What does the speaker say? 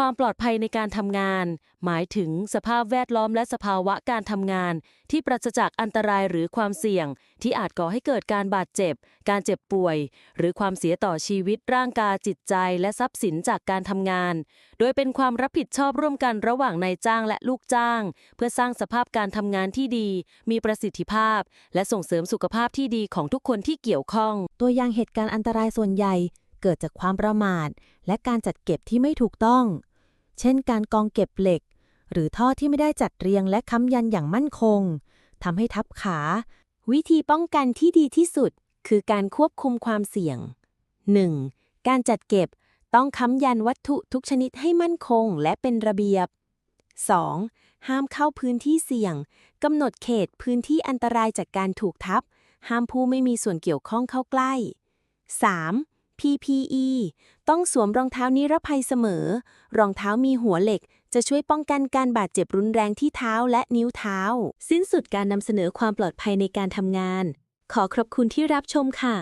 ความปลอดภัยในการทำงาน หมายถึงสภาพแวดล้อมและสภาวะการทำงาน ที่ปราศจากอันตรายหรือความเสี่ยง ที่อาจก่อให้เกิดการบาดเจ็บ การเจ็บป่วย หรือความเสียต่อชีวิตร่างกายจิตใจ และทรัพย์สินจากการทำงาน โดยเป็นความรับผิดชอบร่วมกันระหว่างนายจ้างและลูกจ้าง เพื่อสร้างสภาพการทำงานที่ดี มีประสิทธิภาพ และส่งเสริมสุขภาพที่ดีของทุกคนที่เกี่ยวข้อง ตัวอย่างเหตุการณ์อันตรายส่วนใหญ่เกิดจากความประมาท และการจัดเก็บที่ไม่ถูกต้อง เช่นการกองเก็บเหล็ก หรือท่อที่ไม่ได้จัดเรียงและค้ำยันอย่างมั่นคงทำให้ทับขา วิธีป้องกันที่ดีที่สุด คือการควบคุมความเสี่ยง 1. การจัดเก็บต้องค้ำยันวัตถุทุกชนิดให้มั่นคงและเป็นระเบียบ 2. ห้ามเข้าพื้นที่เสี่ยงกำหนดเขตพื้นที่อันตรายจากการถูกทับ ห้ามผู้ไม่มีส่วนเกี่ยวข้องเข้าใกล้ 3. PPE ต้องสวมรองเท้านิรภัยเสมอ รองเท้ามีหัวเหล็ก จะช่วยป้องกันการบาดเจ็บรุนแรงที่เท้าและนิ้วเท้า สิ้นสุดการนำเสนอความปลอดภัยในการทำงาน ขอขอบคุณที่รับชมค่ะ